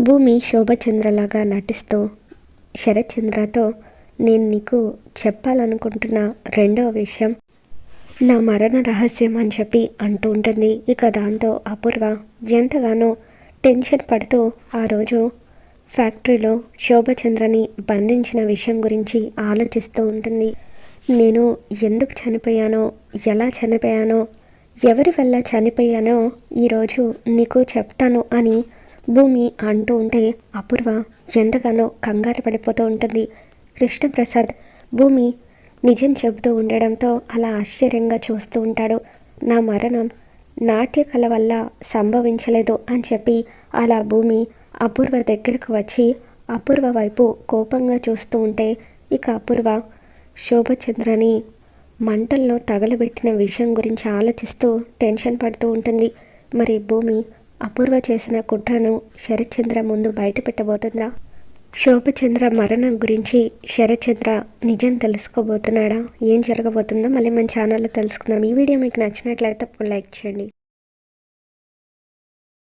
భూమి శోభచంద్రలాగా నటిస్తూ శరత్చంద్రతో నేను నీకు చెప్పాలనుకుంటున్న రెండవ విషయం నా మరణ రహస్యం అని చెప్పి అంటూ ఉంటుంది. ఇక దాంతో అపూర్వ ఎంతగానో టెన్షన్ పడుతూ ఆ రోజు ఫ్యాక్టరీలో శోభచంద్రని బంధించిన విషయం గురించి ఆలోచిస్తూ ఉంటుంది. నేను ఎందుకు చనిపోయానో ఎలా చనిపోయానో ఎవరి వల్ల చనిపోయానో ఈరోజు నీకు చెప్తాను అని భూమి అంటూ ఉంటే అపూర్వ ఎంతగానో కంగారు పడిపోతూ ఉంటుంది. కృష్ణప్రసాద్ భూమి నిజం చెబుతూ ఉండడంతో అలా ఆశ్చర్యంగా చూస్తూ ఉంటాడు. నా మరణం నాట్య కళ వల్ల సంభవించలేదు అని చెప్పి అలా భూమి అపూర్వ దగ్గరకు వచ్చి అపూర్వ వైపు కోపంగా చూస్తూ ఉంటే ఇక అపూర్వ శోభచంద్రని మంటల్లో తగలబెట్టిన విషయం గురించి ఆలోచిస్తూ టెన్షన్ పడుతూ ఉంటుంది. మరి భూమి అపూర్వ చేసిన కుట్రను శరత్చంద్ర ముందు బయట పెట్టబోతుందా శోభచంద్ర మరణం గురించి శరత్చంద్ర నిజం తెలుసుకోబోతున్నాడా? ఏం జరగబోతుందో మళ్ళీ మన ఛానల్లో తెలుసుకుందాం. ఈ వీడియో మీకు నచ్చినట్లయితే అప్పుడు లైక్ చేయండి.